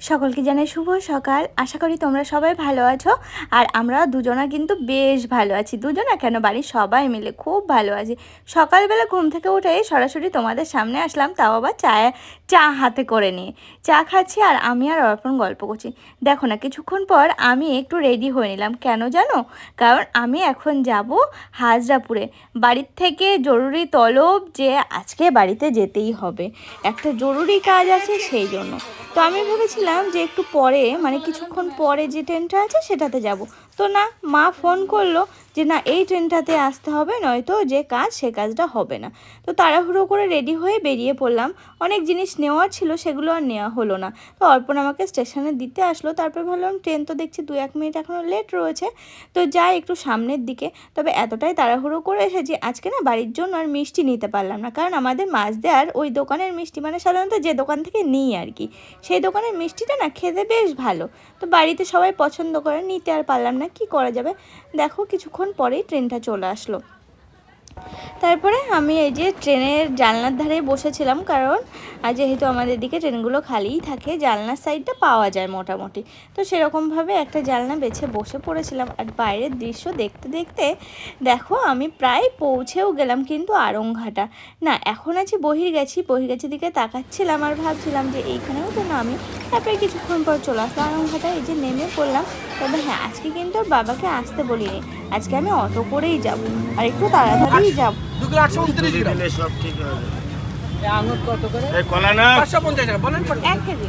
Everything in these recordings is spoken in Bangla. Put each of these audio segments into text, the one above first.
সকলকে জানাই শুভ সকাল। আশা করি তোমরা সবাই ভালো আছো। আর আমরা দুজনা কিন্তু বেশ ভালো আছি। দুজনা কেন? বাড়ির সবাই মিলে খুব ভালো আছি। সকালবেলা ঘুম থেকে উঠে সরাসরি তোমাদের সামনে আসলাম, তাও আবার চা চা হাতে করে নিয়ে। চা খাচ্ছি আর আমি আর অর্পণ গল্প করছি। দেখো না, কিছুক্ষণ পর আমি একটু রেডি হয়ে নিলাম। কেন জানো? কারণ আমি এখন যাব হাজরাপুরে। বাড়ির থেকে জরুরি তলব যে আজকে বাড়িতে যেতেই হবে। একটা জরুরি কাজ আছে সেই জন্য। তো আমি ভেবেছিলাম যে একটু পরে মানে কিছুক্ষণ পরে যে ট্রেনটা আছে সেটাতে যাব। তো না, মা ফোন করল যে, না, এই ট্রেনটাতে আসতে হবে, নয়তো যে কাজ, সে কাজটা হবে না। তো তাড়াহুড়ো করে রেডি হয়ে বেরিয়ে পড়লাম। অনেক জিনিস নেওয়ার ছিল, সেগুলো আর নেওয়া হলো না। তো অর্পণ আমাকে স্টেশনে দিতে আসলো, তারপর ভাবলাম ট্রেন তো দেখছি দু এক মিনিট এখনও লেট রয়েছে। তো যাই একটু সামনের দিকে। তবে এতটাই তাড়াহুড়ো করে এসেছি, আজকে না বাড়ির জন্য আর মিষ্টি নিতে পারলাম না। কারণ আমাদের মাছ দেওয়ার ওই দোকানের মিষ্টি মানে সাধারণত যে দোকান থেকে নিই আর কি, সেই দোকানের মিষ্টিটা না খেতে বেশ ভালো। তো বাড়িতে সবাই পছন্দ করে, নিতে আর পারলাম না। কি করা যাবে? দেখো কিছুক্ষণ পরেই ট্রেনটা চলে আসলো। তারপরে আমি এই যে ট্রেনের জানলার ধারে বসেছিলাম, কারণ যেহেতু আমাদের দিকে ট্রেনগুলো খালিই থাকে, জানলার সাইডটা পাওয়া যায় মোটামুটি। তো সেরকমভাবে একটা জানলা বেছে বসে পড়েছিলাম। আর বাইরের দৃশ্য দেখতে দেখতে দেখো, আমি প্রায় পৌঁছেও গেলাম কিন্তু আরংঘাটা না, এখন আছি বহির গেছি বহির গেছি দিকে তাকাচ্ছিলাম আর ভাবছিলাম যে এইখানেও তো নামি। তারপরে কিছুক্ষণ পর চলে আসলো আরংঘাটা এই যে নেমে পড়লাম। তবে হ্যাঁ আজকে কিন্তু বাবাকে আসতে বলিনি। আজকে আমি অটো করেই যাব আর একটু তাড়াতাড়িই যাব। দু আটশো উনত্রিশ গ্রাম। সব ঠিক হবে আঙুর কত করে? কলা না? পাঁচশো পঞ্চাশ টাকা বলেন এক কেজি।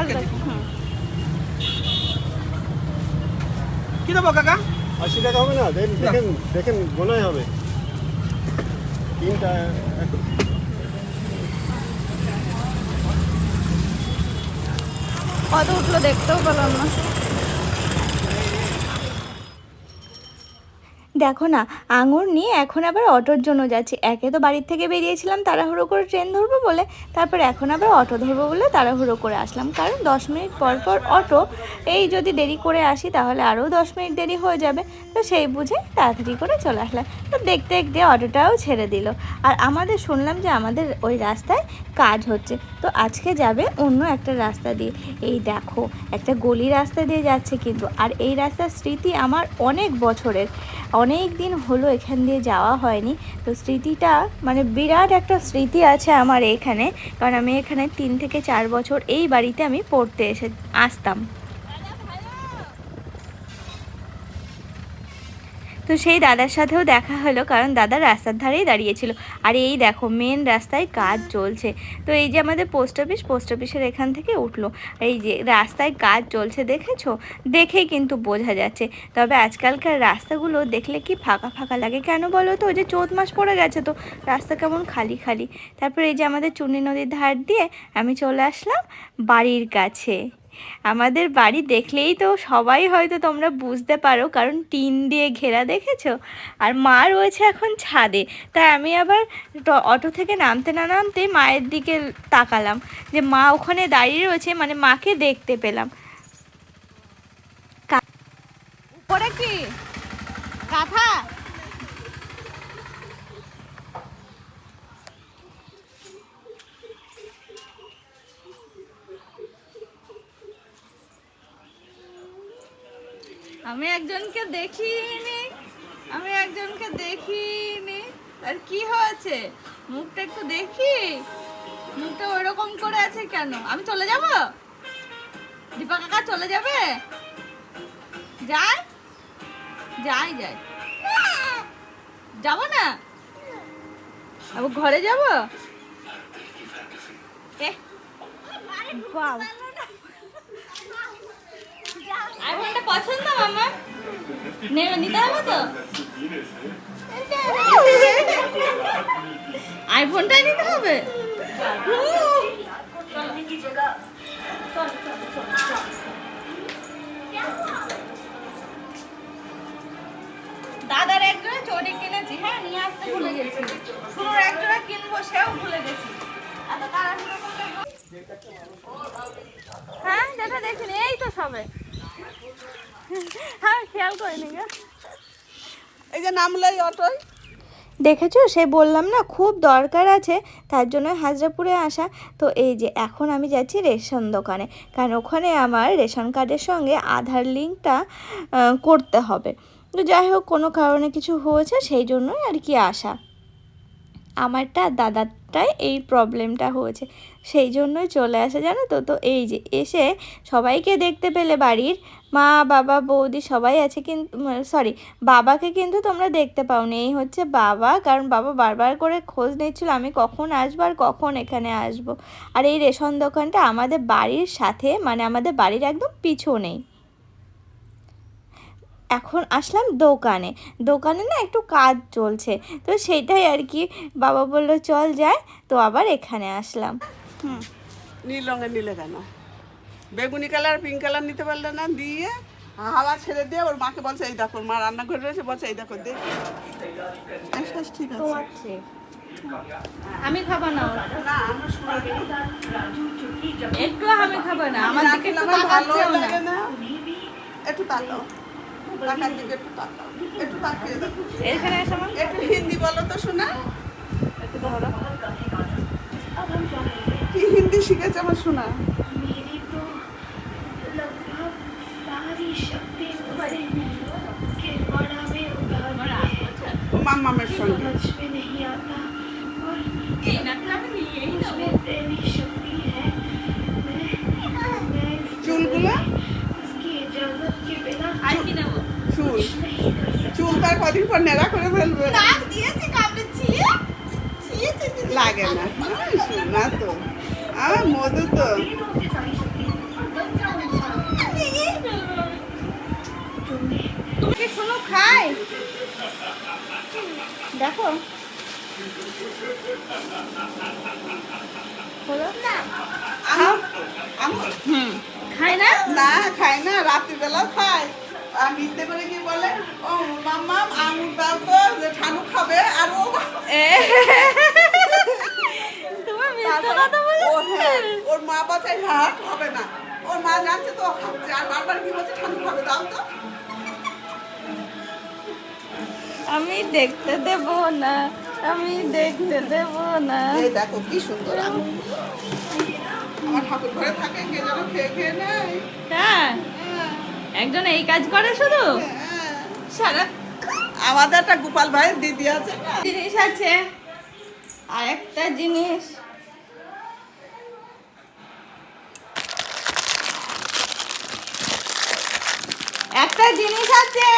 এক কি দেবো কাকা? আশি টাকা হবে না দেন দেখেন দেখেন গোনাই হবে। তিনটা কত উঠল দেখতেও পেলাম না। দেখো না, আঙুর নিয়ে এখন আবার অটোর জন্য যাচ্ছি। একে তো বাড়ির থেকে বেরিয়েছিলাম, তাড়াহুড়ো করে ট্রেন ধরবো বলে, তারপর এখন আবার অটো ধরবো বলে তাড়াহুড়ো করে আসলাম। কারণ দশ মিনিট পর পর অটো, এই যদি দেরি করে আসি তাহলে আরও দশ মিনিট দেরি হয়ে যাবে। তো সেই বুঝে তাড়াতাড়ি করে চলে আসলাম। তো দেখতে দেখতে অটোটাও ছেড়ে দিল। আর আমাদের শুনলাম যে আমাদের ওই রাস্তায় কাজ হচ্ছে। তো আজকে যাবে অন্য একটা রাস্তা দিয়ে। এই দেখো, একটা গলি রাস্তা দিয়ে যাচ্ছে কিন্তু। আর এই রাস্তার স্মৃতি আমার অনেক বছরের। অনেক দিন হলো এখান দিয়ে যাওয়া হয়নি। তো স্মৃতিটা মানে বিরাট একটা স্মৃতি আছে আমার এখানে। কারণ আমি এখানে তিন থেকে চার বছর এই বাড়িতে আমি পড়তে এসে, আসতাম। তো সেই দাদার সাথেও দেখা হলো, কারণ দাদা রাস্তার ধারেই দাঁড়িয়েছিল। আর এই দেখো মেন রাস্তায় কাজ চলছে। তো এই যে আমাদের পোস্ট অফিস পোস্ট অফিসের এখান থেকে উঠল। এই যে রাস্তায় কাজ চলছে, দেখেছ? দেখেই কিন্তু বোঝা যাচ্ছে। তবে আজকালকার রাস্তাগুলো দেখলে কি ফাঁকা ফাঁকা লাগে কেন বলো তো? ওই যে চৌত মাস পড়ে গেছে তো, রাস্তা কেমন খালি খালি। তারপরে এই যে আমাদের চুনি নদীর ধার দিয়ে আমি চলে আসলাম বাড়ির কাছে। আমাদের বাড়ি দেখলেই তো সবাই হয়তো তোমরা বুঝতে পারো, কারণ টিন দিয়ে ঘেরা দেখেছ? আর মা রয়েছে এখন ছাদে, তাই আমি আবার অটো থেকে নামতে না নামতে মায়ের দিকে তাকালাম, যে মা ওখানে দাঁড়িয়ে রয়েছে মানে মাকে দেখতে পেলাম। উপরে কি? কাঁথা? আমি একজনকে দেখিনি। আমি একজনকে দেখিনি। আর কি হয়েছে? মুখটা একটু দেখি। মুখটা ওইরকম করে আছে কেন? আমি চলে যাব? দীপা কাকা চলে যাবে? যাই। যাই যাই। যাব না? আবার ঘরে যাব? এ, বাবা। আইফোনটা পছন্দ, মামা? নেবে, নিতে হবে তো? আইফোনটাই নিতে হবে? দাদার একজোড়া চটি কিনেছি হ্যাঁ নিয়ে আসতে ভুলে গেছি। শুনুর একজোড়া কিনবো, সেও ভুলে গেছি। হ্যাঁ যেটা দেখিনি, এই তো সবে। হ্যাঁ খেয়াল করিনি গো এই যে নামলে এই অটোয়। দেখেছ? সে বললাম না খুব দরকার আছে তার জন্য হাজরাপুরে আসা। তো এই যে এখন আমি যাচ্ছি রেশন দোকানে কারণ ওখানে আমার রেশন কার্ডের সঙ্গে আধার লিঙ্কটা করতে হবে। তো যাই হোক কোনো কারণে কিছু হয়েছে সেই জন্যই আর কি আসা। আমারটা, দাদারটাই এই প্রবলেমটা হয়েছে। সেই জন্যই চলে আসে, জানো তো? তো এই যে, এসে সবাইকে দেখতে পেলে বাড়ির। মা, বাবা, বৌদি সবাই আছে কিন্তু সরি বাবাকে কিন্তু তোমরা দেখতে পাওনি। এই হচ্ছে বাবা, কারণ বাবা বারবার করে খোঁজ নিচ্ছিল, আমি কখন আসব আর কখন এখানে আসব। আর এই রেশন দোকানটা আমাদের বাড়ির সাথে মানে আমাদের বাড়ির একদম পিছনেই এখন আসলাম দোকানে। দোকানে না একটু কাজ চলছে। তো সেটাই আর কি বাবা বলল চল যায় তো আবার এখানে আসলাম। নীল রঙের নিলে কেন? বেগুনি কালার পিঙ্ক কালার নিতে পারলে না দিয়ে হাওয়া ছেড়ে দিয়ে ওর মাকে বলছে এই দেখো মা রান্নাঘরে রয়েছে বলছে এই দেখো দেখ। ঠিক আছে। আমি খাব না না আমরা শোনা একটু আমি খাব না। আমার দিকে একটু তাকাও। টাকার দিকে একটু তাকাও। একটু তাকিয়ে একটু হিন্দি বলো তো শোনা। একটু কি হিন্দি শিখেছে আমার শোনা? মামামের সঙ্গে। কদিন পর নেড়া করে ফেলবে। লাগে না। তো। আমার মধু তো। কি খাই। দেখো। না। না? খাই না। রাত্রিবেলাও খাই আর করে কি বলে? ও মাম্মা আঙুর দাও তো যে ঠানু খাবে আর ও তোমার মিথ্যা কথা বলে হ্যাঁ ওর মা হবে না। ওর মা জানছে তো ও খাচ্ছে আর বারবার কি বলছে ঠানু খাবে দাও তো। আমি দেখতে দেব না আমি দেখতে দেব না। এই দেখো কি সুন্দর আমার ঠাকুর ঘরে থাকে কে যেন খেয়ে খেয়ে নেয়। হ্যাঁ। একজন এই কাজ করে শুধু। সারা আমাদের একটা গোপাল ভাইয়ের দিদি আছে জিনিস আছে। আর একটা জিনিস। একটা জিনিস আছে।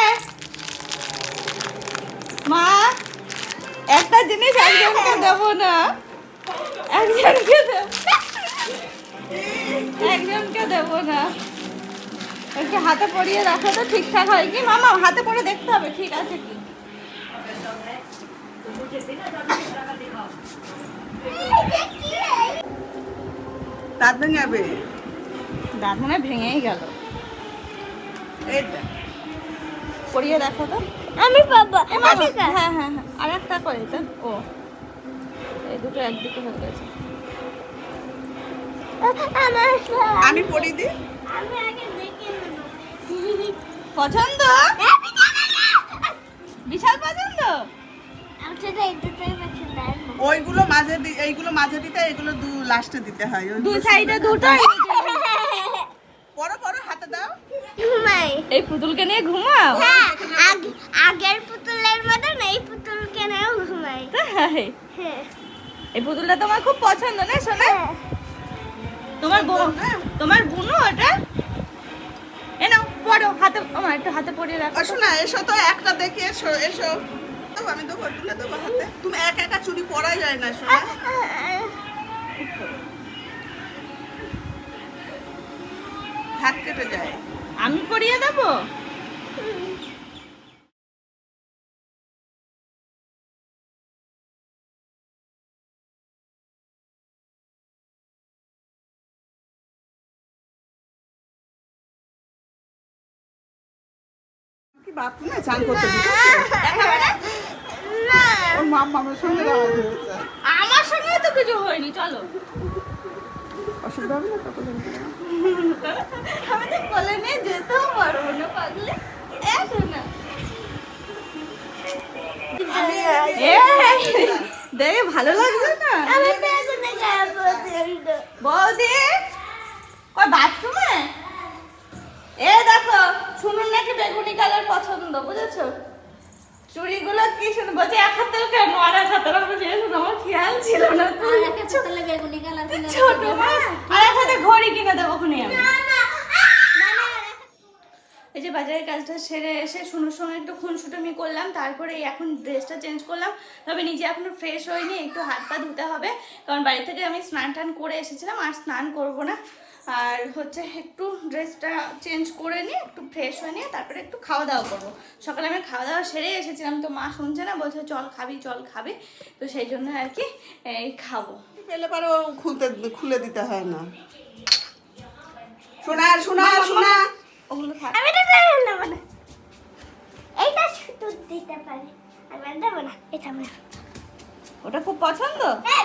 মা, একটা জিনিস একজনকে দেবো না। একজনকে দেব একজনকে দেবো না। একটু হাতে পরিয়ে রাখো তো ঠিকঠাক হয়। কি মামা হাতে পরে দেখতে হবে ঠিক আছে কি? দাঁত ভেঙে দাঁত মনে ভেঙেই গেল। এই পরিয়ে তো। আমি বাবা হ্যাঁ হ্যাঁ হ্যাঁ। আর একটা করে তো ও। এই দুটো একদিকে হয়ে গেছে। আমি পড়ি দিই। আমি আগে দেখে পছন্দ? বিশাল পছন্দ? না। ওইগুলো মাঝে এইগুলো মাঝে দিতে এইগুলো দু লাস্টে দিতে হয়। দু ওইগুলো সাইডে দুটো? পরো পরো হাতে দাও। ঘুমাই। এই পুতুলকে নিয়ে ঘুমাও? হ্যাঁ আগ- আগের পুতুলের মতন এই পুতুলকে নিয়েও ঘুমাই। তাই? হ্যাঁ। এই পুতুলটা তোমার খুব পছন্দ না সোনা? তোমার বোন তোমার বোনও ওটা? পড়ো হাতে আমার একটু হাতে পরিয়ে রাখো। শোনা এসো তো একটা দেখে এসো এসো। তো আমি দেবো তুলে দেবো হাতে। তুমি একা একা চুরি পরাই যায় না শোনা। হাত কেটে যায়। আমি পরিয়ে দেবো? বাথরুমে চান করতে ওর আমার সঙ্গে আমার সঙ্গে তো কিছু হয়নি চলো। অসুবিধা হবে না তখন? আমি তো কোলে নিয়ে যেতেও পারব না পাগলে। দেখে ভালো লাগছে না? বৌদি কই বাথরুমে? এ দেখো শুনুন নাকি বেগুনি কালার পছন্দ বুঝেছ? চুড়িগুলো কি শুনে বলছে এক হাতে কেন আর এক হাতে রাখব যে শুনে আমার খেয়াল ছিল না ছোট মা। আর এক হাতে ঘড়ি কিনে দেবো খুনি আমি। এই যে বাজারের কাজটা সেরে এসে শুনুর সঙ্গে একটু খুনসুটামি করলাম তারপরে এখন ড্রেসটা চেঞ্জ করলাম। তবে নিজে এখনও ফ্রেশ হয়নি একটু হাত পা ধুতে হবে। কারণ বাড়ি থেকে আমি স্নান টান করে এসেছিলাম আর স্নান করব না। আর হচ্ছে একটু ড্রেসটা চেঞ্জ করে নিয়ে একটু ফ্রেশ হয়ে নিয়ে তারপরে একটু খাওয়া দাওয়া করব। সকালে আমি খাওয়া দাওয়া সেরে এসেছিলাম তো মা শুনছে না বলছে চল খাবি চল খাবি। তো সেই জন্য আর কি এই খাব। পেলে পারে ও খুলতে খুলে দিতে হয় না। শোনা শোনা শোনা। ওগুলো থাক। আমি এটা দেবো না মানে এইটা শুধু দিতে পারি। আমি আর না এটা আমার ওটা খুব পছন্দ? হ্যাঁ।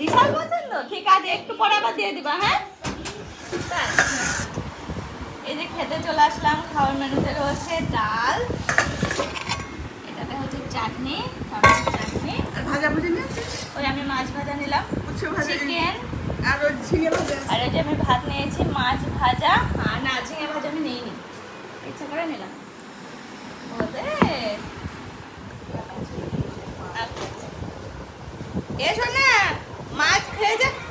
বিশাল পছন্দ ঠিক আছে একটু পরে আবার দিয়ে দিবা হ্যাঁ? এই যে খেতে চলে আসলাম খাওয়ার মেনুতে রয়েছে ডাল এটাতে হচ্ছে চাটনি টমেটো চাটনি। আর ভাজা ভুজি ওই আমি মাছ ভাজা নিলাম। চিকেন আর ওই ঝিঙে ভাজা। আর এই যে আমি ভাত নিয়েছি মাছ ভাজা। আর না ঝিঙে ভাজা আমি নিইনি। ইচ্ছা করে নিলাম। ওদের আচ্ছা। এসো না মাছ খেয়ে যা